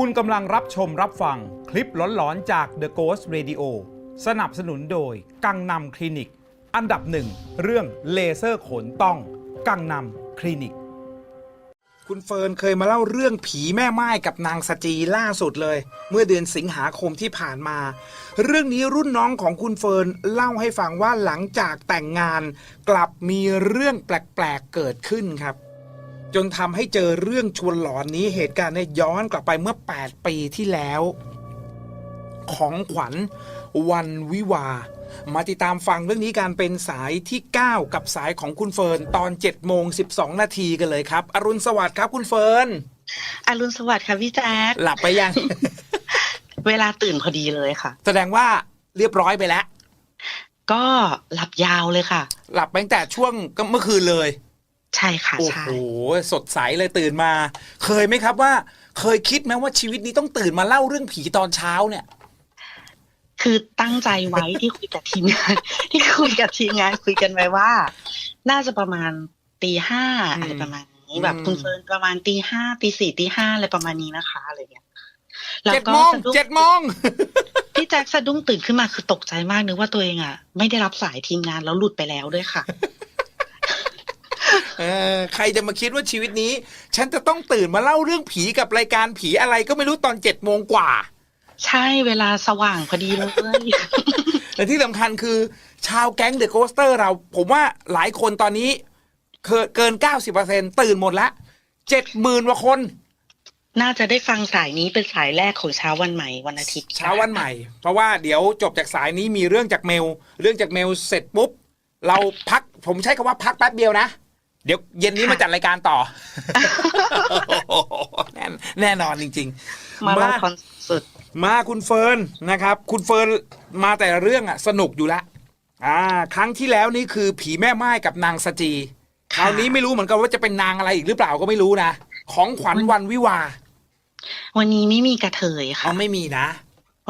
คุณกำลังรับชมรับฟังคลิปหลอนๆจาก The Ghost Radio สนับสนุนโดย กังนำคลินิก อันดับหนึ่งเรื่องเลเซอร์ขนต้อง กังนำคลินิก คุณเฟิร์นเคยมาเล่าเรื่องผีแม่ไม้กับนางสจีล่าสุดเลย เมื่อเดือนสิงหาคมที่ผ่านมา เรื่องนี้รุ่นน้องของคุณเฟิร์นเล่าให้ฟังว่าหลังจากแต่งงาน กลับมีเรื่องแปลกๆเกิดขึ้นครับ จนทำให้เจอเรื่องชวนหลอนนี้เหตุการณ์เนี่ยย้อนกลับไปเมื่อ 8 ปีที่แล้ว ของขวัญวันวิวา มาติดตามฟังเรื่องนี้การเป็นสายที่ 9 กับสายของคุณเฟิร์นตอน7โมง12 นาทีกันเลยครับ อรุณสวัสดิ์ครับคุณเฟิร์นอรุณสวัสดิ์ค่ะพี่แจ๊คหลับไปยัง เวลาตื่นพอดีเลยค่ะ แสดงว่าเรียบร้อยไปแล้ว ก็หลับยาวเลยค่ะ หลับไปตั้งแต่ช่วงก็เมื่อคืนเลย ใช่ค่ะโอ้ใช่ โหสดใสเลยตื่นมา เคยไหมครับว่า เคยคิดไหมว่าชีวิตนี้ต้องตื่นมาเล่าเรื่องผีตอนเช้าเนี่ย คือตั้งใจไว้ ที่คุยกับทีมงาน ที่คุยกับทีมงานคุยกันไว้ว่า น่าจะประมาณตีห้าอืมอะไรประมาณนี้ แบบอืม คุณเฟิร์นประมาณตีห้าตีสี่ตีห้าอะไรประมาณนี้นะคะอะไรเงี้ยแล้วเจ็ดก็โมงสะดุ้งเจ็ดโมง พี่แจ็คสะดุ้งตื่นขึ้นมาคือตกใจมากนึกว่าตัวเองอะ ไม่ได้รับสายทีมงานแล้วหลุดไปแล้วด้วยค่ะ เออใครจะมาคิดว่าชีวิตนี้ ฉันจะต้องตื่นมาเล่าเรื่องผีกับรายการผีอะไรก็ไม่รู้ตอนเจ็ดโมงกว่า ใช่เวลาสว่างพอดีเลยแต่ที่สำคัญคือ ชาวแก๊งเดอะโกสเตอร์เรา ผมว่าหลายคนตอนนี้เกินเกิน90%ตื่นหมดละเจ็ดหมื่นกว่าคน น่าจะได้ฟังสายนี้เป็นสายแรกของเช้าวันใหม่วันอาทิตย์เช้าวันใหม่ เพราะว่าเดี๋ยวจบจากสายนี้มีเรื่องจากเมล เรื่องจากเมลเสร็จปุ๊บ เราพักผมใช้คำว่าพักแป๊บเดียวนะ เดี๋ยวเย็นนี้มาจัดรายการต่อ แน่แน่นอนจริง ๆ มาเล่าคอนเสิร์ตมาคุณเฟิร์นนะครับ คุณเฟิร์นมาแต่ละเรื่องอะสนุกอยู่ละอ่า ครั้งที่แล้วนี่คือผีแม่ไม้กับนางสจีคราวนี้ไม่รู้เหมือนกันว่าจะเป็นนางอะไรอีกหรือเปล่าก็ไม่รู้นะของขวัญวันวิวา วันนี้ไม่มีกระเทยเขาค่ะไม่มีนะ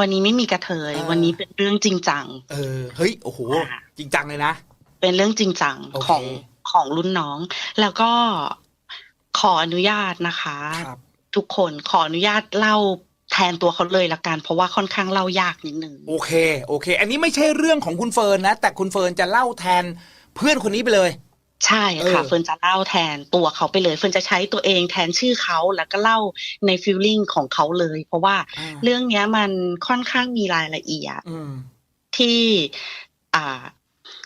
วันนี้ไม่มีกระเทยเออวันนี้เป็นเรื่องจริงจัง เออ เฮ้ย โอ้โหค่ะจริงจังเลยนะ เป็นเรื่องจริงจังโอเคของ ของรุ่นน้อง แล้วก็ขออนุญาตนะคะครับทุกคนขออนุญาตเล่าแทนตัวเขาเลยละกันเพราะว่าค่อนข้างเล่ายากนิดนึงโอเคโอเค อันนี้ไม่ใช่เรื่องของคุณเฟิร์นนะ แต่คุณเฟิร์นจะเล่าแทนเพื่อนคนนี้ไปเลย ใช่ค่ะเออเฟิร์นจะเล่าแทนตัวเขาไปเลยเฟิร์นจะใช้ตัวเองแทนชื่อเขาแล้วก็เล่าในฟีลลิ่งของเขาเลย เพราะว่าอ่าเรื่องเนี้ยมันค่อนข้างมีรายละเอียดอืมที่อ่า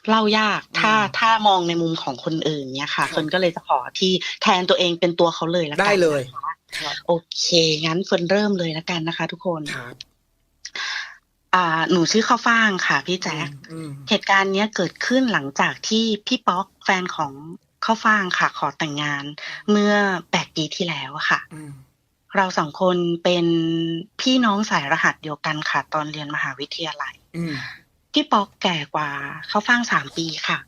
เล่ายาก ถ้าอืมถ้ามองในมุมของคนอื่นเนี่ยค่ะครับเฟิร์นก็เลยจะขอที่แทนตัวเองเป็นตัวเขาเลยละกันได้เลยนะคะครับโอเค งั้นเฟิร์นเริ่มเลยละกันนะคะ ทุกคนครับอ่าหนูชื่อข้าวฟ่างค่ะ พี่แจ๊คอืมเหตุการณ์เนี้ยเกิดขึ้นหลังจากที่พี่ป๊อกแฟนของข้าวฟ่างค่ะ ขอแต่งงาน เมื่อแปดปีที่แล้วอะค่ะอืมเราสองคนเป็นพี่น้องสายรหัสเดียวกันค่ะ ตอนเรียนมหาวิทยาลัยอืม พี่ป๊อกแก่กว่าข้าวฟ่างสามปีค่ะ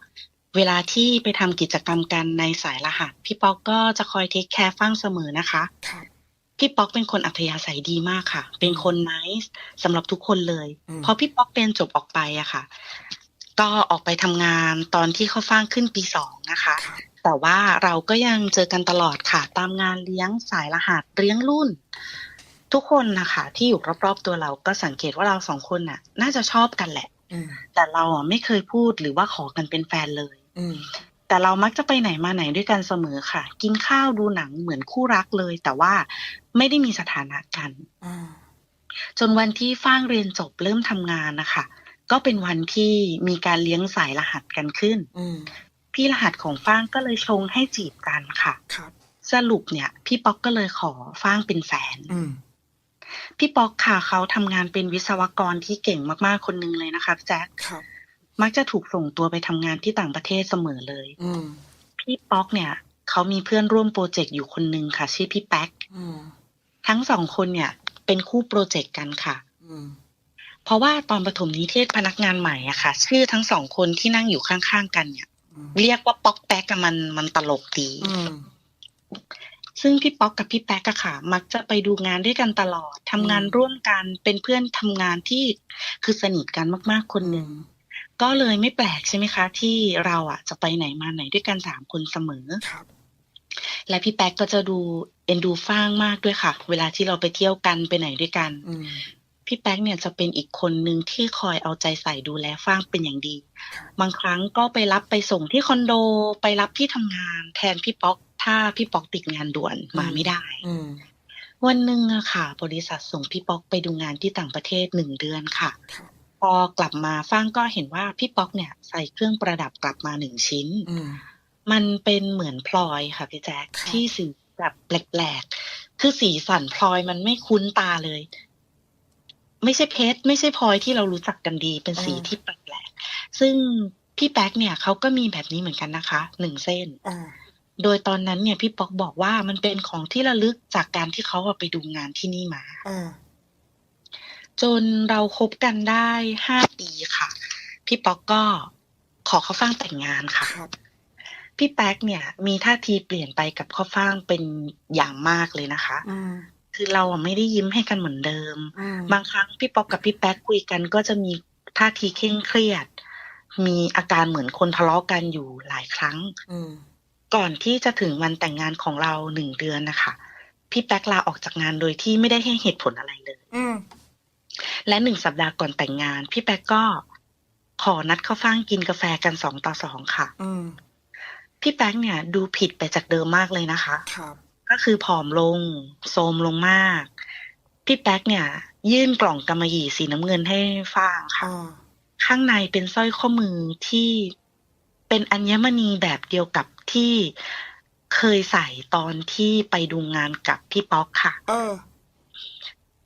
เวลาที่ไปทำกิจกรรมกันในสายรหัส พี่ป๊อกก็จะคอยเทคแคร์ฟ่างเสมอนะคะครับพี่ป๊อกเป็นคนอัธยาศัยดีมากค่ะ เป็นคนไนส์สำหรับทุกคนเลยอืมพอพี่ป๊อกเรียนจบออกไปอะค่ะ ก็ออกไปทำงานตอนที่เขาฟ้างขึ้นปีสองนะคะครับแต่ว่าเราก็ยังเจอกันตลอดค่ะ ตามงานเลี้ยงสายรหัสเลี้ยงรุ่นทุกคนนะคะที่อยู่รอบๆตัวเราก็สังเกตว่าเราสองคนน่ะ น่าจะชอบกันแหละอืม แต่เราอะไม่เคยพูดหรือว่าขอกันเป็นแฟนเลย อืมแต่เรามักจะไปไหนมาไหนด้วยกันเสมอค่ะ กินข้าวดูหนังเหมือนคู่รักเลย แต่ว่าไม่ได้มีสถานะกันอ่าจนวันที่ฟ้างเรียนจบเริ่มทำงานนะคะก็เป็นวันที่มีการเลี้ยงสายรหัสกันขึ้นอืมพี่รหัสของฟ้างก็เลยชงให้จีบกันค่ะครับสรุปเนี่ย พี่ป๊อกก็เลยขอฟ้างเป็นแฟนอืม พี่ป๊อกค่ะเขาทำงานเป็นวิศวกรที่เก่งมากๆคนหนึงเลยนะคะพี่แจ๊คครับมักจะถูกส่งตัวไปทำงานที่ต่างประเทศเสมอเลยอืมพี่ป๊อกเนี่ยเขามีเพื่อนร่วมโปรเจกต์อยู่คนหนึ่งค่ะ ชื่อพี่แป๊กอืมทั้งสองคนเนี่ย เป็นคู่โปรเจกต์กันค่ะอืมเพราะว่าตอนปฐมนิเทศพนักงานใหม่อะค่ะ ชื่อทั้งสองคนที่นั่งอยู่ข้างๆกันเนี่ยอืมเรียกว่าป๊อกแป๊กอะมันมันตลกดีอืม ซึ่งพี่ป๊อกกับพี่แป๊กอะค่ะ มักจะไปดูงานด้วยกันตลอดทำงานอืมร่วมกันเป็นเพื่อนทำงานที่คือสนิทกันมากๆคนหนึ่งก็เลยไม่แปลกใช่ไหมคะ ที่เราอะจะไปไหนมาไหนด้วยกันสามคนเสมอครับและพี่แป๊กก็จะดูเอ็นดูฟ้างมากด้วยค่ะ เวลาที่เราไปเที่ยวกันไปไหนด้วยกันอืม พี่แป๊กเนี่ยจะเป็นอีกคนหนึ่งที่คอยเอาใจใส่ดูแลฟ้างเป็นอย่างดี บางครั้งก็ไปรับไปส่งที่คอนโดไปรับที่ทำงาน แทนพี่ป๊อก ถ้าพี่ป๊อกติดงานด่วนมาไม่ได้อืมวันหนึ่งอะค่ะ บริษัทส่งพี่ป๊อกไปดูงานที่ต่างประเทศหนึ่งเดือนค่ะครับพอกลับมาฟ้างก็เห็นว่าพี่ป๊อกเนี่ย ใส่เครื่องประดับกลับมาหนึ่งชิ้นอืมมันเป็นเหมือนพลอยค่ะพี่แจ๊คครับที่สีแบบแปลกๆ คือสีสันพลอยมันไม่คุ้นตาเลย ไม่ใช่เพชรไม่ใช่พลอยที่เรารู้จักกันดี เป็นสีที่แปลกๆซึ่งพี่แป๊กเนี่ยเขาก็มีแบบนี้เหมือนกันนะคะหนึ่งเส้นอ่าโดยตอนนั้นเนี่ยพี่ป๊อกบอกว่ามันเป็นของที่ระลึกจากการที่เขาอะไปดูงานที่นี่มาอ่าจนเราคบกันได้ห้าปีค่ะ พี่ป๊อกก็ขอเขาฟังแต่งงานค่ะครับพี่แป๊กเนี่ย มีท่าทีเปลี่ยนไปกับข้าวฟ่างเป็นอย่างมากเลยนะคะอืม คือเราอะไม่ได้ยิ้มให้กันเหมือนเดิมอืมบางครั้งพี่ป๊อกกับพี่แป๊กคุยกัน ก็จะมีท่าทีเคร่งเครียด มีอาการเหมือนคนทะเลาะกันอยู่หลายครั้งอืมก่อนที่จะถึงวันแต่งงานของเราหนึ่งเดือนนะคะพี่แป๊กลาออกจากงานโดยที่ไม่ได้ให้เหตุผลอะไรเลยอืมและหนึ่งสัปดาห์ก่อนแต่งงาน พี่แป๊กก็ขอนัดข้าวฟ่างกินกาแฟกันสองต่อสองค่ะอืมพี่แป๊กเนี่ย ดูผิดไปจากเดิมมากเลยนะคะ ครับ ก็คือผอมลงโทรมลงมาก พี่แป๊กเนี่ย ยื่นกล่องกำมะหยี่สีน้ำเงินให้ฟ้างค่ะอ่าข้างในเป็นสร้อยข้อมือที่เป็นอัญมณีแบบเดียวกับที่เคยใส่ตอนที่ไปดูงานกับพี่ป๊อกค่ะเออ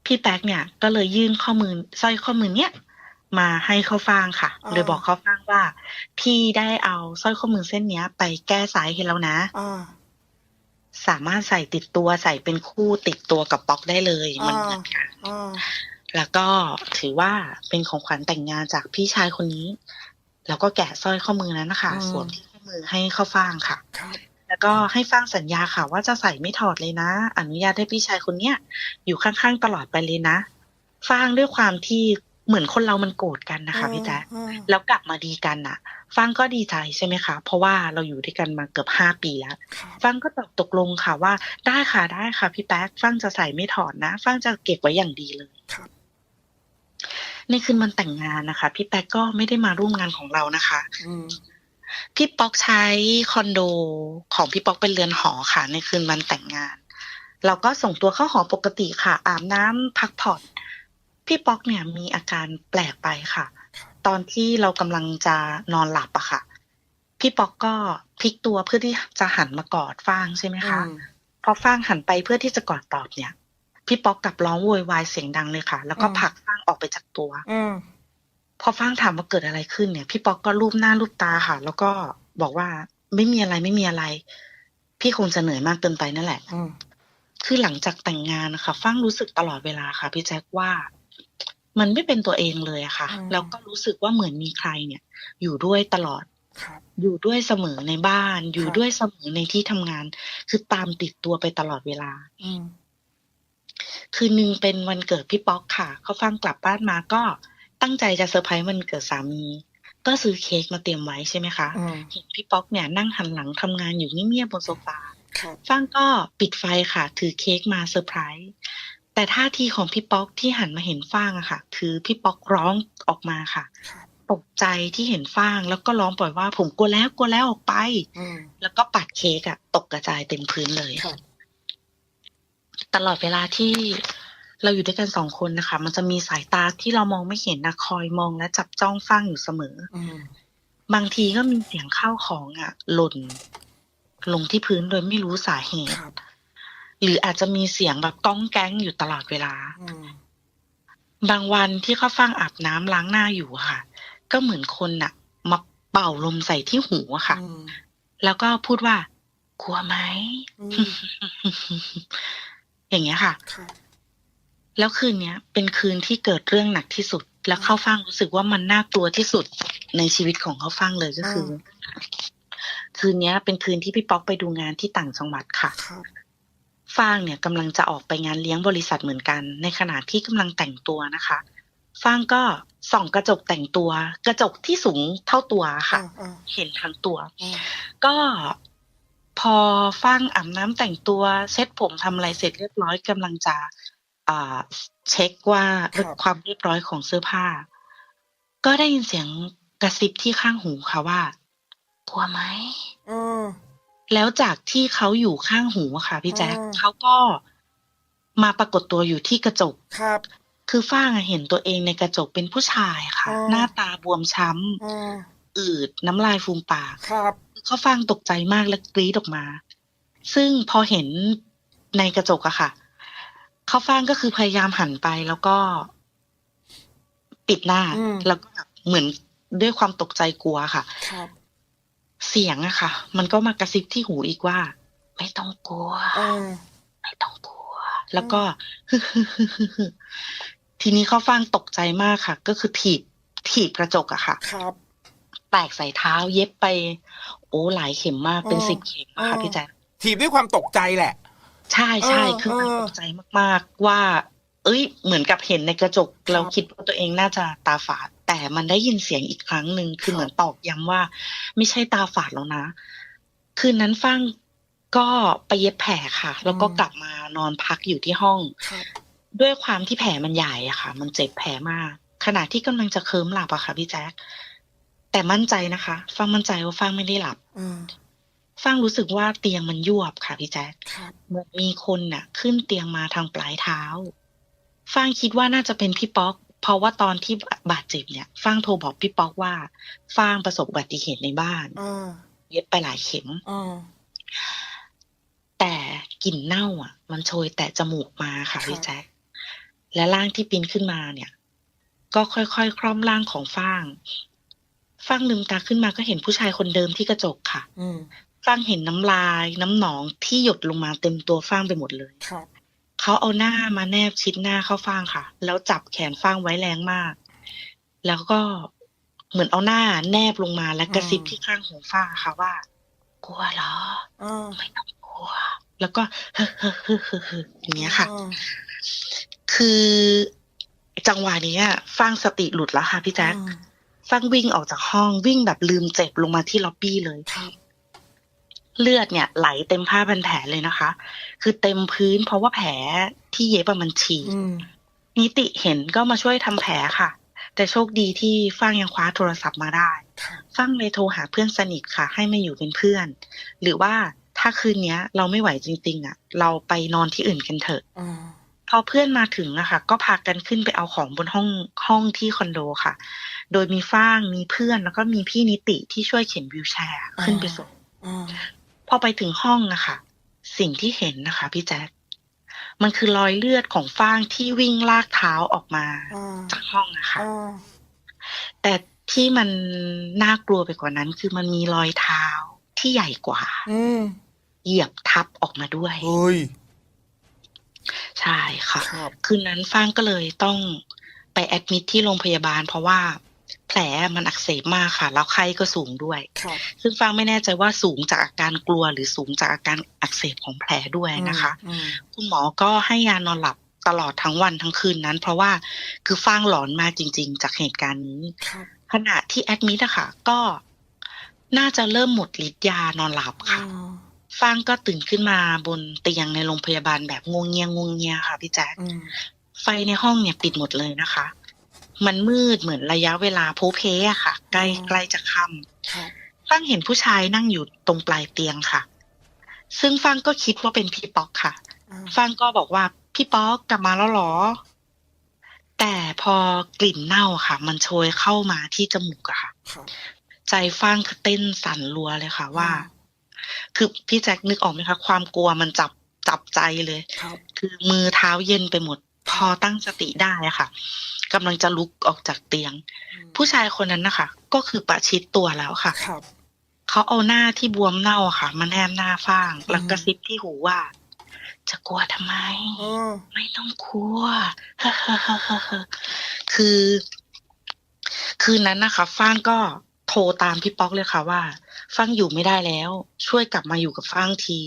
พี่แป๊กเนี่ย ก็เลยยื่นข้อมือสร้อยข้อมือเนี้ยมาให้เขาฟังค่ะอ่าโดยบอกเขาฟังว่า พี่ได้เอาสร้อยข้อมือเส้นเนี้ย ไปแก้สายให้แล้วนะอ่า สามารถใส่ติดตัวใส่เป็นคู่ติดตัวกับป๊อกได้เลยมันอ่าเหมือนกันอ่าแล้วก็ถือว่าเป็นของขวัญแต่งงานจากพี่ชายคนนี้ แล้วก็แกะสร้อยข้อมือนั้นนะคะสวมที่ข้อมือให้เข้าฟางค่ะครับแล้วก็ให้ฟางสัญญาค่ะ ว่าจะใส่ไม่ถอดเลยนะ อนุญาตให้พี่ชายคนเนี้ยอยู่ข้างๆตลอดไปเลยนะฟางด้วยความที่เหมือนคนเรามันโกรธกันนะคะพี่แจ๊คอืมแล้วกลับมาดีกันน่ะ ฟางก็ดีใจใช่ไหมคะ เพราะว่าเราอยู่ด้วยกันมาเกือบห้าปีแล้วครับฟังก็ตอบตกลงค่ะว่าได้ค่ะได้ค่ะพี่แป๊กฟังจะใส่ไม่ถอดนะ ฟังจะเก็บไว้อย่างดีเลยครับในคืนวันแต่งงานนะคะ พี่แป๊กก็ไม่ได้มาร่วมงานของเรานะคะอืมพี่ป๊อกใช้คอนโดของพี่ป๊อกเป็นเรือนหอค่ะ ในคืนวันแต่งงาน เราก็ส่งตัวเข้าหอปกติค่ะ อาบน้ำพักผ่อน พี่ป๊อกเนี่ยมีอาการแปลกไปค่ะ ตอนที่เรากำลังจะนอนหลับอะค่ะ พี่ป๊อกก็พลิกตัวเพื่อที่จะหันมากอดฟางใช่ไหมคะอืมพอฟางหันไปเพื่อที่จะกอดตอบเนี่ย พี่ป๊อกกลับร้องโวยวายเสียงดังเลยค่ะ แล้วก็อืมผลักฟางออกไปจากตัวอืมพอฟางถามว่าเกิดอะไรขึ้นเนี่ย พี่ป๊อกก็รูปหน้ารูปตาค่ะ แล้วก็บอกว่าไม่มีอะไรไม่มีอะไร พี่คงจะเหนื่อยมากเกินไปนั่นแหละอืมคือหลังจากแต่งงานนะคะฟางรู้สึกตลอดเวลาค่ะ พี่แจ็คว่า มันไม่เป็นตัวเองเลยอะค่ะ แล้วก็รู้สึกว่าเหมือนมีใครเนี่ย อยู่ด้วยตลอดครับอยู่ด้วยเสมอในบ้าน อยู่ครับด้วยเสมอในที่ทำงาน คือตามติดตัวไปตลอดเวลาอืมคืนหนึ่งเป็นวันเกิดพี่ป๊อกค่ะ เขาฟังกลับบ้านมาก็ตั้งใจจะเซอร์ไพรส์วันเกิดสามี ก็ซื้อเค้กมาเตรียมไว้ใช่ไหมคะอืมเห็นพี่ป๊อกเนี่ยนั่งหันหลังทำงานอยู่เงียบๆบนโซฟาครับฟังก็ปิดไฟค่ะ ถือเค้กมาเซอร์ไพรส์ แต่ท่าทีของพี่ป๊อกที่หันมาเห็นฟางอะค่ะ คือพี่ป๊อกร้องออกมาค่ะครับตกใจที่เห็นฟางแล้วก็ร้องปล่อยว่าผมกลัวแล้วกลัวแล้วออกไปอืมแล้วก็ปัดเค้กอะตกกระจายเต็มพื้นเลยครับตลอดเวลาที่เราอยู่ด้วยกันสองคนนะคะ มันจะมีสายตาที่เรามองไม่เห็นนะคอยมองและจับจ้องฟังอยู่เสมออืมบางทีก็มีเสียงข้าวของอะหล่น ลงที่พื้นโดยไม่รู้สาเหตุครับ หรืออาจจะมีเสียงแบบก้องแก๊งอยู่ตลอดเวลาอืมบางวันที่เขาฟังอาบน้ำล้างหน้าอยู่อะค่ะ ก็เหมือนคนน่ะ มาเป่าลมใส่ที่หูอะค่ะอืมแล้วก็พูดว่า กลัวไหมอืมอย่างเงี้ยค่ะครับแล้วคืนเนี้ย เป็นคืนที่เกิดเรื่องหนักที่สุด แล้วเข้าฟังรู้สึกว่ามันน่ากลัวที่สุดในชีวิตของเขาฟังเลยก็คือ คืนเนี้ย เป็นคืนที่พี่ป๊อกไปดูงานที่ต่างจังหวัดค่ะครับ ฟางเนี่ยกำลังจะออกไปงานเลี้ยงบริษัทเหมือนกัน ในขณะที่กำลังแต่งตัวนะคะ ฟางก็ส่องกระจกแต่งตัว กระจกที่สูงเท่าตัวค่ะอ่าอ่าเห็นทั้งตัวอ่าก็พอฟังอาบน้ำแต่งตัวเซ็ตผมทำอะไรเสร็จเรียบร้อยกำลังจะอ่าเช็คว่าครับความเรียบร้อยของเสื้อผ้า ก็ได้ยินเสียงกระซิบที่ข้างหูค่ะว่า กลัวไหมเออ แล้วจากที่เขาอยู่ข้างหูอะค่ะพี่แจ๊คอ่า เขาก็มาปรากฏตัวอยู่ที่กระจก ครับ คือฝ้างอะเห็นตัวเองในกระจกเป็นผู้ชายค่ะอ่าหน้าตาบวมช้เออำอืด น้ำลายฟูมปาก ครับเขาฟังตกใจมากและกรี๊ดออกมา ซึ่งพอเห็นในกระจกอะค่ะเขาฟังก็คือพยายามหันไปแล้วก็ ปิดหน้า อืม แล้วก็แบบเหมือนด้วยความตกใจกลัวค่ะ ครับ เสียงอะค่ะ มันก็มากระซิบที่หูอีกว่า ไม่ต้องกลัว เออ ไม่ต้องกลัว แล้วก็ทีนี้เขาฟังตกใจมากค่ะ ก็คือถีบถีบกระจกอะค่ะ ครับ แตกใส่เท้าเย็บไป โอ้หลายเข็มมากเป็นอ๋อสิบเข็มอะค่ะอ๋อ พี่แจ๊คถีบด้วยความตกใจแหละ ใช่ใช่เออคือมันเออตกใจมากๆว่า เอ้ย เหมือนกับเห็นในกระจกครับเราคิดว่าตัวเองน่าจะตาฝาด แต่มันได้ยินเสียงอีกครั้งหนึ่งคือครับเหมือนตอกย้ำว่า ไม่ใช่ตาฝาดแล้วนะ คืนนั้นฟังก็ไปเย็บแผลค่ะ แล้วก็กลับมานอนพักอยู่ที่ห้องครับด้วยความที่แผลมันใหญ่อะค่ะ มันเจ็บแผลมากขณะที่กำลังจะเคิมหลับอะค่ะพี่แจ๊คแต่มั่นใจนะคะ ฟังมั่นใจว่าฟังไม่ได้หลับเออฟังรู้สึกว่าเตียงมันยวบค่ะพี่แจ๊คครับเหมือนมีคนน่ะ ขึ้นเตียงมาทางปลายเท้าฟางคิดว่าน่าจะเป็นพี่ป๊อก เพราะว่าตอนที่บาดเจ็บเนี่ยฟางโทรบอกพี่ป๊อกว่าฟางประสบอุบัติเหตุในบ้านเออเย็บไปหลายเข็มเออแต่กลิ่นเน่าอะ มันโชยแต่จมูกมาค่ะครับพี่แจ๊คและร่างที่ปีนขึ้นมาเนี่ย ก็ค่อยๆคล่อมร่างของฟางฟางลืมตาขึ้นมาก็เห็นผู้ชายคนเดิมที่กระจกค่ะอืมฟางเห็นน้ำลาย น้ำหนองที่หยดลงมาเต็มตัวฟางไปหมดเลยครับ เขาเอาหน้ามาแนบชิดหน้าเข้าฟางค่ะ แล้วจับแขนฟางไว้แรงมาก แล้วก็เหมือนเอาหน้าแนบลงมาและกระซิบที่ข้างหูฟางค่ะว่า กลัวเหรอเออไม่ต้องกลัว แล้วก็เฮ้อเฮ้อเฮ้อเฮ้อเฮ้ออย่างเงี้ยค่ะเออคือจังหวะเนี้ยฟางสติหลุดแล้วค่ะพี่แจ๊คเออฟางวิ่งออกจากห้องวิ่งแบบลืมเจ็บลงมาที่ล็อบบี้เลยครับ เลือดเนี่ยไหลเต็มผ้าพันแผลเลยนะคะ คือเต็มพื้นเพราะว่าแผลที่เย็บอะมันฉีกอืมนิติเห็นก็มาช่วยทำแผลค่ะ แต่โชคดีที่ฟ้างยังคว้าโทรศัพท์มาได้ครับฟ้างเลยโทรหาเพื่อนสนิทค่ะ ให้มาอยู่เป็นเพื่อน หรือว่าถ้าคืนเนี้ย เราไม่ไหวจริง ๆอะ เราไปนอนที่อื่นกันเถอะเออพอเพื่อนมาถึงอะค่ะ ก็พากันขึ้นไปเอาของบนห้องห้องที่คอนโดค่ะ โดยมีฟ้างมีเพื่อนแล้วก็มีพี่นิติที่ช่วยเข็นวิวแชร์ขึ้นไปส่งเออ พอไปถึงห้องอะค่ะสิ่งที่เห็นนะคะ พี่แจ๊คมันคือรอยเลือดของฟ้างที่วิ่งลากเท้าออกมาเออจากห้องอะค่ะเออแต่ที่มันน่ากลัวไปกว่านั้น คือมันมีรอยเท้าที่ใหญ่กว่าอืมเหยียบทับออกมาด้วยเฮ้ยใช่ค่ะครับคืนนั้นฟ้างก็เลยต้องไปแอดมิทที่โรงพยาบาล เพราะว่า แผลมันอักเสบมากค่ะ แล้วไข้ก็สูงด้วยครับซึ่งฟ้างไม่แน่ใจว่าสูงจากอาการกลัว หรือสูงจากอาการอักเสบของแผลด้วยนะคะอืมคุณหมอก็ให้ยานอนหลับตลอดทั้งวันทั้งคืนนั้น เพราะว่าคือฟ้างหลอนมากจริง ๆ จากเหตุการณ์นี้ครับขณะที่แอดมิดอะค่ะ ก็น่าจะเริ่มหมดฤทธิ์ยานอนหลับค่ะอืมฟางก็ตื่นขึ้นมาบนเตียงในโรงพยาบาลแบบงวงเงียงวงเงียค่ะพี่แจ๊คอืมไฟในห้องเนี่ยปิดหมดเลยนะคะ มันมืดเหมือนระยะเวลาโพเพอะค่ะ ใกล้ใกล้จะค่ครับำฟางเห็นผู้ชายนั่งอยู่ตรงปลายเตียงค่ะ ซึ่งฟางก็คิดว่าเป็นพี่ป๊อกค่ะอืมฟางก็บอกว่าพี่ป๊อกกลับมาแล้วเหรอ แต่พอกลิ่นเน่าค่ะ มันโชยเข้ามาที่จมูกอะค่ะครับใจฟางคือเต้นสั่นรัวเลยค่ะว่า คือพี่แจ็คนึกออกไหมคะ ความกลัวมันจับจับใจเลยครับคือมือเท้าเย็นไปหมด พอตั้งสติได้อะค่ะกำลังจะลุกออกจากเตียง ผู้ชายคนนั้นนะคะก็คือประชิดตัวแล้วค่ะครับเขาเอาหน้าที่บวมเน่าอะค่ะมาแนบหน้าฟางแล้วกระซิบที่หูว่า จะกลัวทำไมเออไม่ต้องกลัวคือ คืนนั้นนะคะฟ้างก็โทรตามพี่ป๊อกเลยค่ะว่าฟ้างอยู่ไม่ได้แล้ว ช่วยกลับมาอยู่กับฟ้างที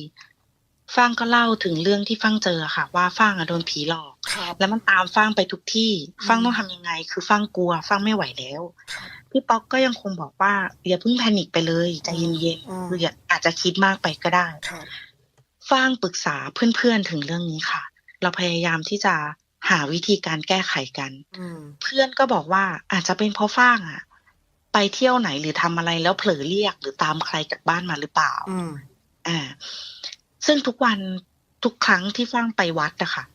ฟ้างก็เล่าถึงเรื่องที่ฟ้างเจอค่ะ ว่าฟ้างอะโดนผีหลอกครับแล้วมันตามฟ้างไปทุกที่อืมฟ้างต้องทำยังไง คือฟ้างกลัวฟ้างไม่ไหวแล้วครับพี่ป๊อกก็ยังคงบอกว่าอย่าเพิ่งแพนิคไปเลยใจเย็นอืมๆคืออย่าอาจจะคิดมากไปก็ได้ครับฟ้างปรึกษาเพื่อนๆถึงเรื่องนี้ค่ะ เราพยายามที่จะหาวิธีการแก้ไขกันอืมเพื่อนก็บอกว่าอาจจะเป็นเพราะฟ้างอะไปเที่ยวไหนหรือทำอะไรแล้วเผลอเรียกหรือตามใครกลับบ้านมาหรือเปล่าอืมอ่า ซึ่งทุกวันทุกครั้งที่ฟ้างไปวัดอะค่ะ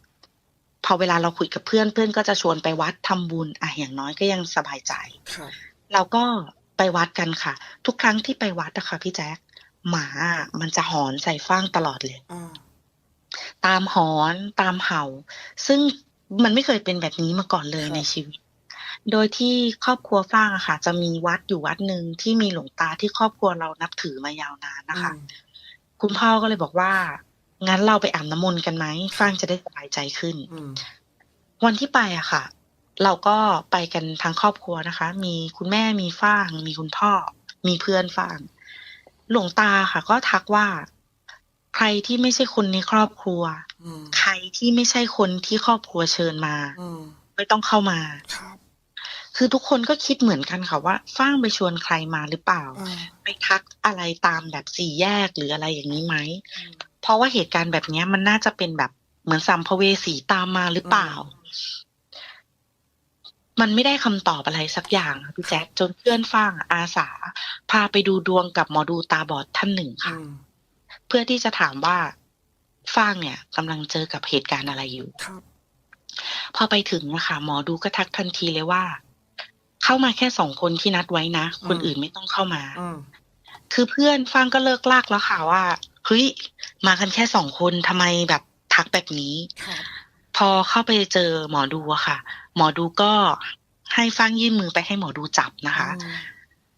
พอเวลาเราคุยกับเพื่อนเพื่อนก็จะชวนไปวัดทำบุญอะอย่างน้อยก็ยังสบายใจครับเราก็ไปวัดกันค่ะ ทุกครั้งที่ไปวัดอะค่ะ พี่แจ๊คหมาอะมันจะหอนใส่ฟ้างตลอดเลยอ่าตามหอนตามเห่า ซึ่งมันไม่เคยเป็นแบบนี้มาก่อนเลยครับในชีวิต โดยที่ครอบครัวฟ้างอะค่ะ จะมีวัดอยู่วัดหนึ่งที่มีหลวงตาที่ครอบครัวเรานับถือมายาวนานนะคะอืม คุณพ่อก็เลยบอกว่า งั้นเราไปอาบน้ำมนต์กันไหมฟ้างจะได้สบายใจขึ้นอืมวันที่ไปอะค่ะ เราก็ไปกันทั้งครอบครัวนะคะ มีคุณแม่มีฟ้าง มีคุณพ่อ มีเพื่อนฟ้าง หลวงตาค่ะ ก็ทักว่า ใครที่ไม่ใช่คนในครอบครัวอืมใครที่ไม่ใช่คนที่ครอบครัวเชิญมาอืมไม่ต้องเข้ามาครับ คือทุกคนก็คิดเหมือนกันค่ะว่าฟ้างไปชวนใครมาหรือเปล่าอ่าไปทักอะไรตามแบบสี่แยกหรืออะไรอย่างนี้ไหมอืมเพราะว่าเหตุการณ์แบบเนี้ยมันน่าจะเป็นแบบเหมือนสัมภเวสีตามมาหรือเปล่าอืมันไม่ได้คำตอบอะไรสักอย่างค่ะพี่แจ๊คจนเพื่อนฟ้างอะอาสา พาไปดูดวงกับหมอดูตาบอดท่านหนึ่งค่ะอืมเพื่อที่จะถามว่าฟ้างเนี่ยกำลังเจอกับเหตุการณ์อะไรอยู่ครับพอไปถึงนะคะหมอดูก็ทักทันทีเลยว่า เข้ามาแค่สองคนที่นัดไว้นะ คนอืมอื่นไม่ต้องเข้ามาอืมคือเพื่อนฟังก็เลิกลากแล้วค่ะว่าเฮ้ยมากันแค่สองคนทำไมแบบทักแบบนี้ครับพอเข้าไปเจอหมอดูอะค่ะ หมอดูก็ให้ฟังยื่นมือไปให้หมอดูจับนะคะอืม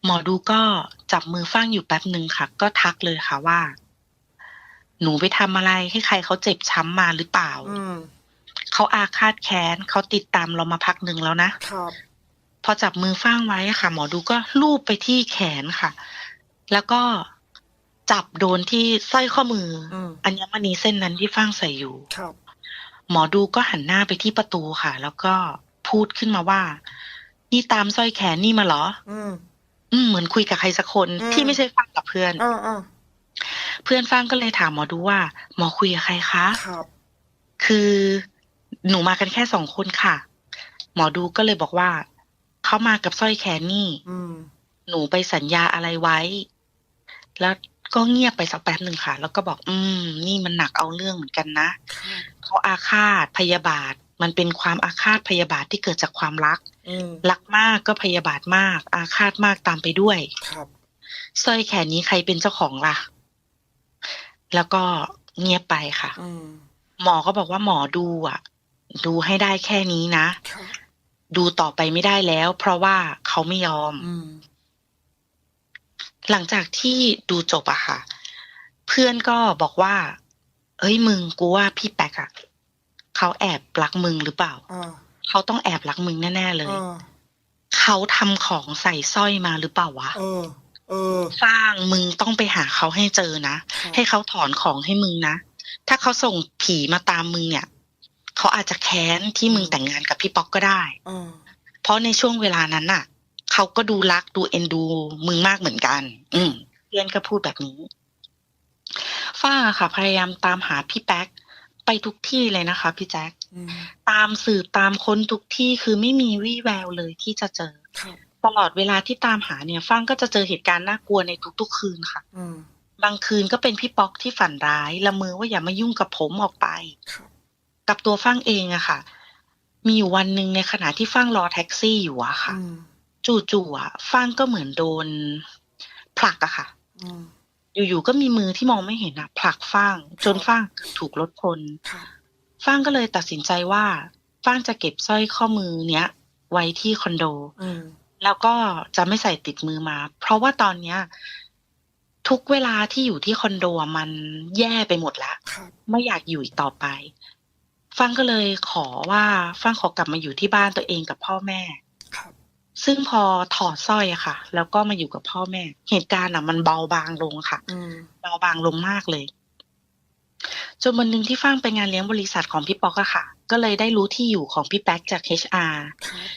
หมอดูก็จับมือฟังอยู่แป๊บหนึ่งค่ะ ก็ทักเลยค่ะว่า หนูไปทำอะไรให้ใครเขาเจ็บช้ำมาหรือเปล่าอืมเขาอาฆาตแค้นเขาติดตามเรามาพักหนึ่งแล้วนะครับ พอจับมือฟ้างไว้อะค่ะ หมอดูก็ลูบไปที่แขนค่ะ แล้วก็จับโดนที่สร้อยข้อมืออมอัญมณีเส้นนั้นที่ฟ้างใส่อยู่ครับหมอดูก็หันหน้าไปที่ประตูค่ะ แล้วก็พูดขึ้นมาว่า นี่ตามสร้อยแขนนี่มาเหรอ อืมอืมเหมือนคุยกับใครสักคนอืมที่ไม่ใช่ฟ้างกับเพื่อนอ่าอ่าเพื่อนฟ้างก็เลยถามหมอดูว่า หมอคุยกับใครคะครับ คือหนูมากันแค่สองคนค่ะ หมอดูก็เลยบอกว่า เขามากับสร้อยแขนนี่อืมหนูไปสัญญาอะไรไว้ แล้วก็เงียบไปสักแป๊บหนึ่งค่ะ แล้วก็บอก อืม นี่มันหนักเอาเรื่องเหมือนกันนะครับเขาอาฆาตพยาบาท มันเป็นความอาฆาตพยาบาทที่เกิดจากความรักอืมรักมากก็พยาบาทมาก อาฆาตมากตามไปด้วย ครับสร้อยแขนนี้ใครเป็นเจ้าของล่ะ แล้วก็เงียบไปค่ะอืมหมอก็บอกว่าหมอดูอะ ดูให้ได้แค่นี้นะครับ ดูต่อไปไม่ได้แล้ว เพราะว่าเขาไม่ยอมอืมหลังจากที่ดูจบอะค่ะ เพื่อนก็บอกว่า เอ้ยมึงกูว่าพี่แป๊กอะเขาแอบรักมึงหรือเปล่าอ่าเขาต้องแอบรักมึงแน่ๆเลยอ่าเขาทำของใส่สร้อยมาหรือเปล่าวะเออเออสร้างมึงต้องไปหาเขาให้เจอนะครับให้เขาถอนของให้มึงนะ ถ้าเขาส่งผีมาตามมึงเนี่ย เขาอาจจะแค้นที่มึงแต่งงานกับพี่ป๊อกก็ได้อ่าเพราะในช่วงเวลานั้นน่ะเขาก็ดูรักดูเอ็นดูมึงมากเหมือนกัน อืมเพื่อนก็พูดแบบนี้ฝ้าค่ะ พยายามตามหาพี่แป๊กไปทุกที่เลยนะคะ พี่แจ๊คอืมตามสืบตามค้นทุกที่คือไม่มีวี่แววเลยที่จะเจอครับตลอดเวลาที่ตามหาเนี่ยฟังก็จะเจอเหตุการณ์น่ากลัวในทุกๆคืนค่ะอืมบางคืนก็เป็นพี่ป๊อกที่ฝันร้ายละเมอว่าอย่ามายุ่งกับผมออกไปครับ กับตัวฟังเองอะค่ะ มีอยู่วันหนึ่งในขณะที่ฟังรอแท็กซี่อยู่อะค่ะอืมจู่ๆอะฟังก็เหมือนโดน ผลักอะค่ะอืมอยู่ๆก็มีมือที่มองไม่เห็นอะผลักฟังจนฟังเกือบถูกรถชนครับฟังก็เลยตัดสินใจว่าฟังจะเก็บสร้อยข้อมือเนี้ย ไว้ที่คอนโดอืมแล้วก็จะไม่ใส่ติดมือมา เพราะว่าตอนเนี้ย ทุกเวลาที่อยู่ที่คอนโดอะมันแย่ไปหมดแล้วครับไม่อยากอยู่อีกต่อไป ฟังก็เลยขอว่าฟังขอกลับมาอยู่ที่บ้านตัวเองกับพ่อแม่ครับ ซึ่งพอถอดสร้อยอะค่ะ แล้วก็มาอยู่กับพ่อแม่ เหตุการณ์อะมันเบาบางลงค่ะอืมเบาบางลงมากเลยจนวันหนึ่งที่ฟังไปงานเลี้ยงบริษัทของพี่ป๊อกอะค่ะ ก็เลยได้รู้ที่อยู่ของพี่แป๊กจาก HR ครับ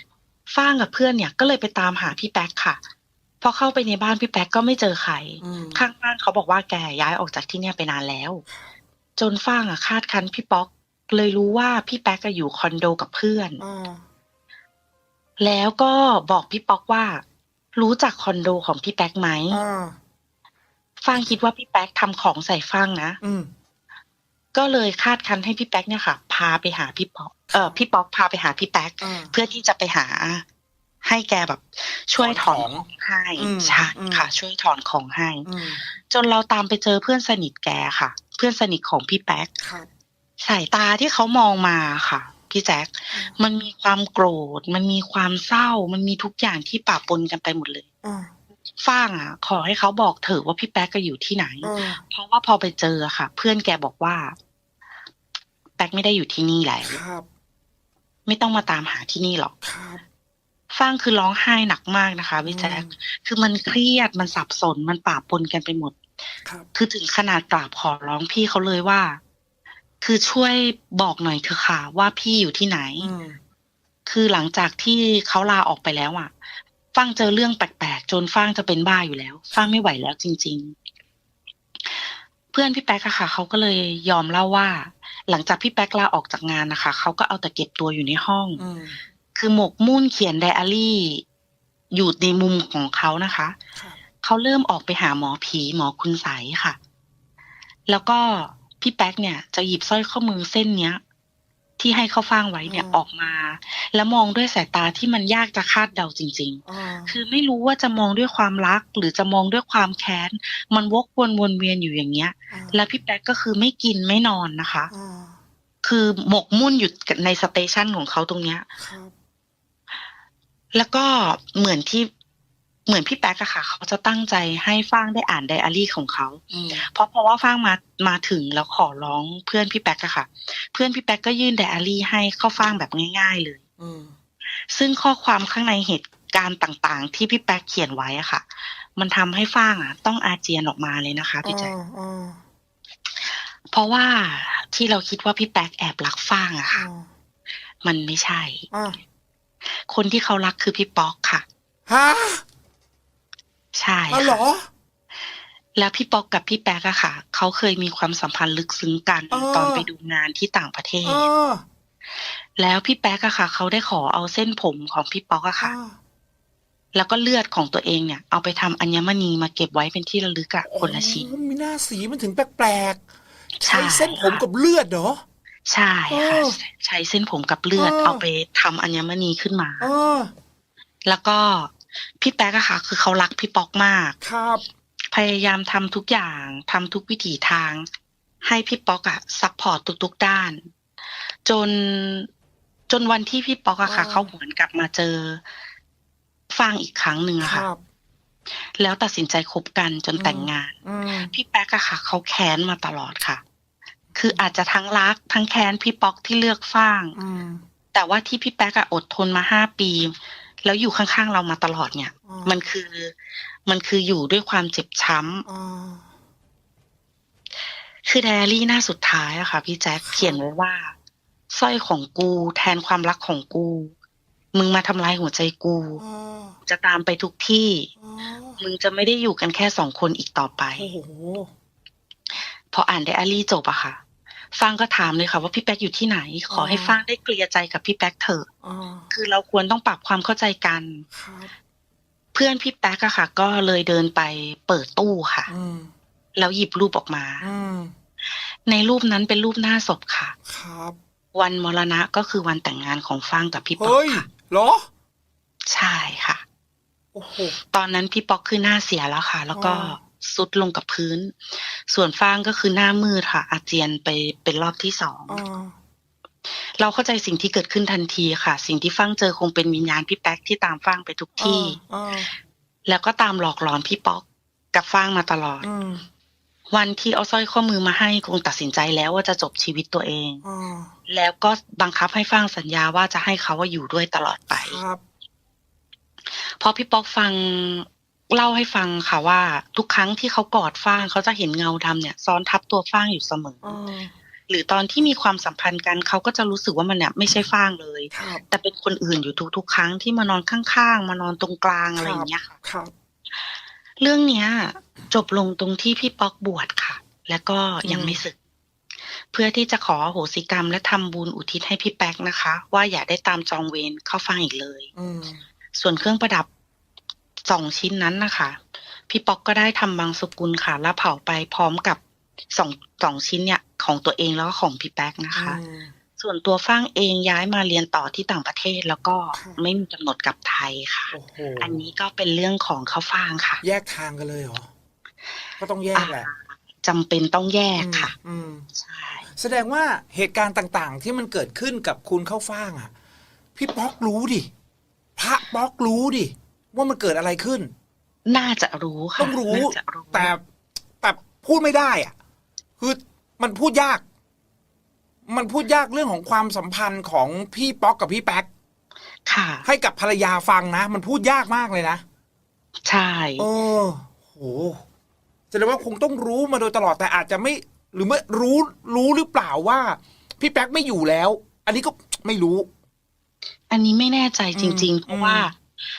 ฟ้างกับเพื่อนเนี่ยก็เลยไปตามหาพี่แป๊กค่ะ พอเข้าไปในบ้านพี่แป๊กก็ไม่เจอใครอืมข้างบ้านเขาบอกว่าแกย้ายออกจากที่เนี่ยไปนานแล้ว จนฟ้างอะคาดคันพี่ป๊อก เลยรู้ว่าพี่แป๊กอะอยู่คอนโดกับเพื่อน อ่าแล้วก็บอกพี่ป๊อกว่า รู้จักคอนโดของพี่แป๊กไหมอ่าฟ้างคิดว่าพี่แป๊กทำของใส่ฟ้างนะ อืม ก็เลยคาดคันให้พี่แป๊กเนี่ยค่ะ พาไปหาพี่ป๊อกเออพี่ป๊อกพาไปหาพี่แป๊ก อ่า เพื่อที่จะไปหาให้แกแบบ ช่วยถอนถอนขขององให้อืมใช่อืม ค่ะ ช่วยถอนของให้ อืมจนเราตามไปเจอเพื่อนสนิทแกค่ะ เพื่อนสนิทของพี่แป๊ก ครับ สายตาที่เขามองมาค่ะ พี่แจ๊คอืมมันมีความโกรธ มันมีความเศร้า มันมีทุกอย่างที่ปะปนกันไปหมดเลยอ่าฟ้างอะ ขอให้เขาบอกเถอะว่าพี่แป๊กก็อยู่ที่ไหนอ่าเพราะว่าพอไปเจออะค่ะ เพื่อนแกบอกว่า แป๊กไม่ได้อยู่ที่นี่แล้วครับไม่ต้องมาตามหาที่นี่หรอกครับฟ้างคือร้องไห้หนักมากนะคะพี่แจ๊คอืมคือมันเครียดมันสับสนมันปะปนกันไปหมดครับคือถึงขนาดกราบขอร้องพี่เขาเลยว่า คือช่วยบอกหน่อยเถอะค่ะ ว่าพี่อยู่ที่ไหนอืมคือหลังจากที่เขาลาออกไปแล้วอะฟังเจอเรื่องแปลกๆจนฟังจะเป็นบ้าอยู่แล้วฟังไม่ไหวแล้วจริง ๆ เพื่อนพี่แป๊กอะค่ะเขาก็เลยยอมเล่าว่า หลังจากพี่แป๊กลาออกจากงานนะคะเขาก็เอาแต่เก็บตัวอยู่ในห้องอืมคือหมกมุ่นเขียนไดอารี่ อยู่ในมุมของเขานะคะครับเขาเริ่มออกไปหาหมอผีหมอคุณใสยค่ะ แล้วก็ พี่แป๊กเนี่ยจะหยิบสร้อยข้อมือเส้นเนี้ย ที่ให้เขาฟางไว้เนี่ยอืมออกมา แล้วมองด้วยสายตาที่มันยากจะคาดเดาจริงอ่าๆคือไม่รู้ว่าจะมองด้วยความรัก หรือจะมองด้วยความแค้น มันวกวนวนเวียนอยู่อย่างเงี้ยอ่าแล้วพี่แป๊กก็คือไม่กินไม่นอนนะคะอ่าคือหมกมุ่นอยู่ในสเตชันของเขาตรงเนี้ยครับแล้วก็เหมือนที่ เหมือนพี่แป๊กอะค่ะ เขาจะตั้งใจให้ฟ้างได้อ่านไดอารี่ของเขาอืมเพราะเพราะว่าฟ้างมามาถึงแล้วขอร้องเพื่อนพี่แป๊กอะค่ะ เพื่อนพี่แป๊กก็ยื่นไดอารี่ให้เข้าฟ้างแบบง่าย ๆ เลยอืมซึ่งข้อความข้างในเหตุการณ์ต่างๆ ที่พี่แป๊กเขียนไว้อะค่ะ มันทำให้ฟ้างอะต้องอาเจียนออกมาเลยนะคะพี่แจ๊คอ่าอ่าเพราะว่าที่เราคิดว่าพี่แป๊กแอบรักฟ้างอะค่ะอ่ามันไม่ใช่อ่าคนที่เขารักคือพี่ป๊อกค่ะฮะ ใช่อ๋อเหรค่ะอแล้วพี่ป๊อกกับพี่แป๊กอะค่ะ เขาเคยมีความสัมพันธ์ลึกซึ้งกันอ๋อตอนไปดูงานที่ต่างประเทศอ่าแล้วพี่แป๊กอะค่ะ เขาได้ขอเอาเส้นผมของพี่ป๊อกอะค่ะอ่าแล้วก็เลือดของตัวเองเนี่ย เอาไปทำอัญมณีมาเก็บไว้เป็นที่ระลึกอะคนละชิ้นโอ้มีหน้าสีมันถึงแปลกๆใช่ใช้เส้นผมกับเลือดเหรอ ใช่ค่ะอ๋อใช้เส้นผมกับเลือดอ๋อเอาไปทำอัญมณีขึ้นมาอ่าแล้วก็ พี่แป๊กอะค่ะ คือเขารักพี่ป๊อกมาก ครับ พยายามทำทุกอย่างทำทุกวิถีทาง ให้พี่ป๊อกอะซัพพอร์ตทุกๆด้าน จนจนวันที่พี่ป๊อกอะค่ะอ่าเขาหวนกลับมาเจอฟางอีกครั้งหนึ่งอะคค่ะรับแล้วตัดสินใจคบกันจนอืมแต่งงานอืมพี่แป๊กอะค่ะ เขาแค้นมาตลอดค่ะ คืออาจจะทั้งรัก ทั้งแค้นพี่ป๊อกที่เลือกฟางอืมแต่ว่าที่พี่แป๊กอะอดทนมาห้าปี แล้วอยู่ข้างๆเรามาตลอดเนี่ยอ่ามันคือ มันคืออยู่ด้วยความเจ็บช้ำอ่าคือไดอารี่หน้าสุดท้ายอะค่ะ พี่แจ๊คเขียนไว้ว่าสร้อยของกูแทนความรักของกู มึงมาทำลายหัวใจกูอ่าจะตามไปทุกที่อ่ามึงจะไม่ได้อยู่กันแค่สองคนอีกต่อไปโอ้โหพออ่านไดอารี่จบอะค่ะ ฟางก็ถามเลยค่ะว่าพี่แป๊กอยู่ที่ไหน ขอให้อ๋อฟางได้เคลียร์ใจกับพี่แป๊กเถอะอ่าคือเราควรต้องปรับความเข้าใจกันครับเพื่อนพี่แป๊กอะค่ะ ก็เลยเดินไปเปิดตู้ค่ะอืมแล้วหยิบรูปออกมาอืมในรูปนั้นเป็นรูปหน้าศพค่ะ ครับ วันมรณะก็คือวันแต่งงานของฟางกับพี่ป๊อกเฮ้ยค่ะเหรอ ใช่ค่ะโอ้โหตอนนั้นพี่ป๊อกคือหน้าเสียแล้วค่ะ แล้วก็ อ๋อซุดลงกับพื้น ส่วนฟางก็คือหน้ามืดค่ะ อาเจียนไปเป็นรอบที่สองอ่าเราเข้าใจสิ่งที่เกิดขึ้นทันทีค่ะ สิ่งที่ฟางเจอคงเป็นวิญญาณพี่แป๊กที่ตามฟางไปทุกที่อ่าแล้วก็ตามหลอกหลอนพี่ป๊อกกับฟางมาตลอดอืมวันที่เอาสร้อยข้อมือมาให้คงตัดสินใจแล้วว่าจะจบชีวิตตัวเองอ่าแล้วก็บังคับให้ฟางสัญญาว่าจะให้เขาว่าอยู่ด้วยตลอดไปครับพอพี่ป๊อกฟัง เล่าให้ฟังค่ะว่า ทุกครั้งที่เขากอดฟางเขาจะเห็นเงาดำเนี่ย ซ้อนทับตัวฟางอยู่เสมอออ่าหรือตอนที่มีความสัมพันธ์กันเขาก็จะรู้สึกว่ามันเนี่ยไม่ใช่ฟ้างเลยครับแต่เป็นคนอื่นอยู่ทุก ๆ ครั้งที่มานอนข้างๆมานอนตรงกลางอะไรอย่างเงี้ยค่ะครับเรื่องเนี้ย จบลงตรงที่พี่ป๊อกบวชค่ะ แล้วก็ยังไม่สึก เพื่อที่จะขออโหสิกรรมและทำบุญอุทิศให้พี่แป๊กนะคะ ว่าอย่าได้ตามจองเวรเข้าฟังอีกเลยอืมส่วนเครื่องประดับ สองชิ้นนั้นนะคะพี่ป๊อกก็ได้ทำบางสกุลค่ะ แล้วเผาไปพร้อมกับสองสองชิ้นเนี่ย ของตัวเองแล้วก็ของพี่แป๊กนะคะอืมส่วนตัวฟ้างเองย้ายมาเรียนต่อที่ต่างประเทศแล้วก็ค่ะไม่มีกำหนดกลับไทยค่ะโอ้โหอันนี้ก็เป็นเรื่องของเขาฟ้างค่ะ แยกทางกันเลยเหรอ ก็ต้องแยกแหละอ่าจำเป็นต้องแยกค่ะ อืมใช่แสดงว่าเหตุการณ์ต่างๆ ที่มันเกิดขึ้นกับคุณเข้าฟ่างอะ พี่ป๊อกรู้ดิพระป๊อกรู้ดิ ว่ามันเกิดอะไรขึ้น น่าจะรู้ค่ะต้องรู้ น่าจะรู้แต่แต่พูดไม่ได้อะคือมันพูดยาก มันพูดยากเรื่องของความสัมพันธ์ของพี่ป๊อกกับพี่แป๊กค่ะ ให้กับภรรยาฟังนะ มันพูดยากมากเลยนะใช่ เออโหแสดงว่าคงต้องรู้มาโดยตลอดแต่อาจจะไม่ หรือไม่รู้รู้หรือเปล่าว่า พี่แป๊กไม่อยู่แล้ว อันนี้ก็ไม่รู้ อันนี้ไม่แน่ใจจริงอืมๆเพราะว่า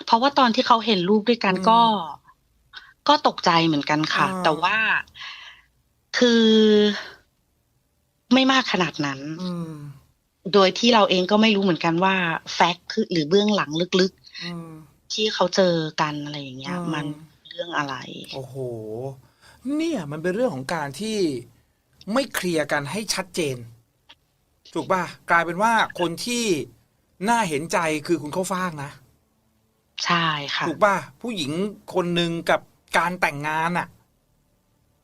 เพราะว่าตอนที่เขาเห็นรูปด้วยกันอืมก็ ก็ตกใจเหมือนกันค่ะอ่าแต่ว่าคือไม่มากขนาดนั้นอืมโดยที่เราเองก็ไม่รู้เหมือนกันว่า แฟกต์คือหรือเบื้องหลังลึกอืมๆที่เขาเจอกันอะไรอย่างเงี้ยอืมมันเรื่องอะไร โอ้โห เนี่ย มันเป็นเรื่องของการที่ไม่เคลียร์กันให้ชัดเจน ถูกป่ะ กลายเป็นว่าคนที่น่าเห็นใจคือคุณเข้าฟ่างนะ ใช่ค่ะ ถูกป่ะผู้หญิงคนหนึ่งกับการแต่งงานอะ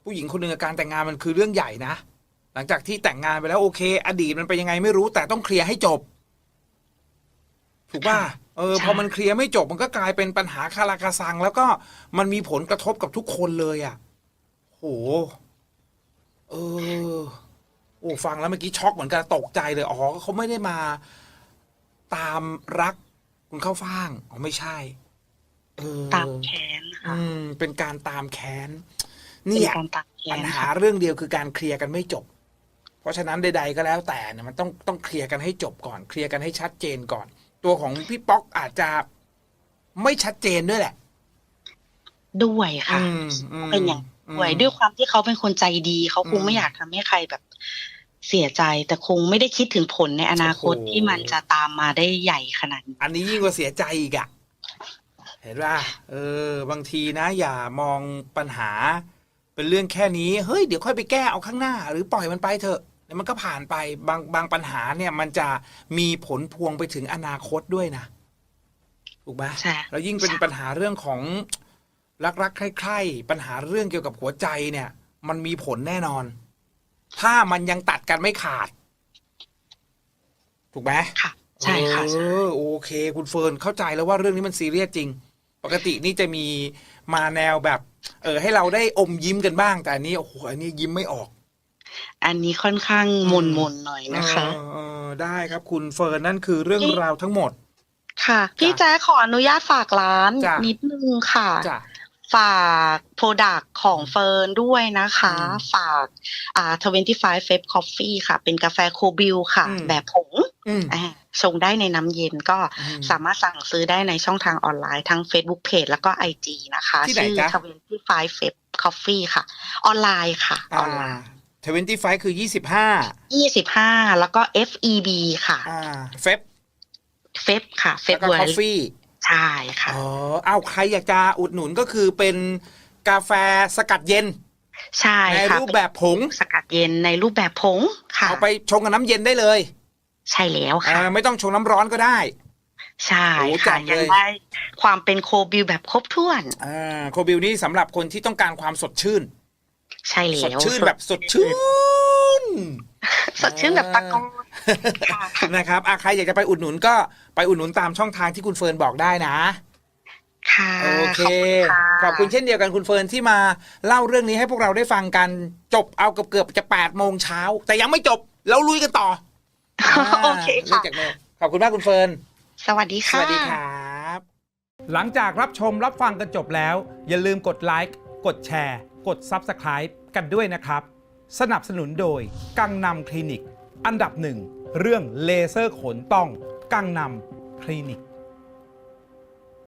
ผู้หญิงคนหนึ่งกับการแต่งงานมันคือเรื่องใหญ่นะหลังจากที่แต่งงานไปแล้วโอเค อดีตมันเป็นยังไงไม่รู้ แต่ต้องเคลียร์ให้จบ ถูกป่ะเออใช่พอมันเคลียร์ไม่จบมันก็กลายเป็นปัญหาคาราคาซัง แล้วก็มันมีผลกระทบกับทุกคนเลยอะโห เออ โอ้ฟังแล้วเมื่อกี้ช็อกเหมือนกันตกใจเลย อ๋อเขาไม่ได้มาตามรัก คุณเข้าฟ่างอ๋อไม่ใช่เออตามแค้นค่ะอืม เป็นการตามแค้นเป็นเนี่ยการตามแค้ปัญนหาค่ะเรื่องเดียวคือการเคลียร์กันไม่จบ เพราะฉะนั้นใด ๆ ก็แล้วแต่เนี่ยมันต้องต้องเคลียร์กันให้จบก่อน เคลียร์กันให้ชัดเจนก่อน ตัวของพี่ป๊อกอาจจะไม่ชัดเจนด้วยแหละด้วยค่ะ อืมอืมเป็นอย่างอืมด้วยด้วยความที่เขาเป็นคนใจดี เขาคงอืมไม่อยากทำให้ใครแบบ เสียใจแต่คงไม่ได้คิดถึงผลในอนาคตโอ้โหที่มันจะตามมาได้ใหญ่ขนาดนี้อันนี้ยิ่งกว่าเสียใจอีกอะเห็นป่ะเออ บางทีนะ อย่ามองปัญหา เป็นเรื่องแค่นี้เฮ้ยเดี๋ยวค่อยไปแก้เอาข้างหน้า หรือปล่อยมันไปเถอะเดี๋ยวมันก็ผ่านไปบางบางปัญหาเนี่ย มันจะมีผลพวงไปถึงอนาคตด้วยนะถูกไหมใช่แล้วยิ่งเป็นใช่ปัญหาเรื่องของรักรักใคร่ๆปัญหาเรื่องเกี่ยวกับหัวใจเนี่ย มันมีผลแน่นอน ถ้ามันยังตัดกันไม่ขาด ถูกไหมค่ะ ใช่ค่ะเอใช่อโอเค คุณเฟิร์นเข้าใจแล้วว่าเรื่องนี้มันซีเรียสจริง ปกตินี่จะมีมาแนวแบบ เออ ให้เราได้อมยิ้มกันบ้าง แต่อันนี้โอ้โหอันนี้ยิ้มไม่ออก อันนี้ค่อนข้างมนมนๆหน่อยนะคะเออเออได้ครับ คุณเฟิร์นนั่นคือเรื่องราวทั้งหมด ค่ะ พี่แจ๊คขออนุญาตฝากร้านจ้ะนิดนึงค่ะจ้ะ ฝากโปรดักของเฟิร์นด้วยนะคะอืมฝากอ่า25 f a b Coffee ค่ะ เป็นกาแฟโคบิลค่ะอืมแบบผงอืมอ่าชงได้ในน้ำเย็นก็อืมสามารถสั่งซื้อได้ในช่องทางออนไลน์ทั้ง Facebook Page แล้วก็ IG นะคะที่ไหนชื่อจ๊ะ25 f a b Coffee ค่ะ ออนไลน์ค่ะ ออ่าอนไลน์ทเวนตี้ไฟคือยี่สิบห้า25 แล้วก็ FEB ค่ะอ่าเฟบเฟบค่ะเฟแล้วบก็เวคอฟฟี่ ใช่ค่ะอ๋อเอาใครอยากจะอุดหนุนก็คือเป็นกาแฟสกัดเย็น ใช่ในค่ะรูปแบบผง สกัดเย็นในรูปแบบผงค่ะ เอาไปชงกับน้ำเย็นได้เลยใช่แล้วค่ะ อ่าไม่ต้องชงน้ำร้อนก็ได้ ใช่โอ้จัค่ะดเลย ยังได้ความเป็นโคบิลแบบครบถ้วน อ่าโคบิลนี่สำหรับคนที่ต้องการความสดชื่น ใช่แล้วสดชื่นแบบสดชื่น สดชื่นแบบตะกอนค่ะ นะครับอะใครอยากจะไปอุดหนุนก็ไปอุดหนุนตามช่องทางที่คุณเฟิร์นบอกได้นะ ค่ะโอเค ขอบคุณค่ะขอบคุณเช่นเดียวกันคุณเฟิร์นที่มาเล่าเรื่องนี้ให้พวกเราได้ฟังกันจบเอาเกือบเกือบๆจะแปดโมงเช้าแต่ยังไม่จบแล้วลุยกันต่อโอเคอ่าเรื่อค่ะงจากโน่นขอบคุณมากคุณเฟิร์นสวัสดีสค่ะวัสดีครับหลังจากรับชมรับฟังกันจบแล้ว อย่าลืมกดไลค์กดแชร์ กด Subscribe กันด้วยนะครับ สนับสนุนโดยกังนำคลินิก อันดับหนึ่งเรื่องเลเซอร์ขนต้องกังนำคลินิก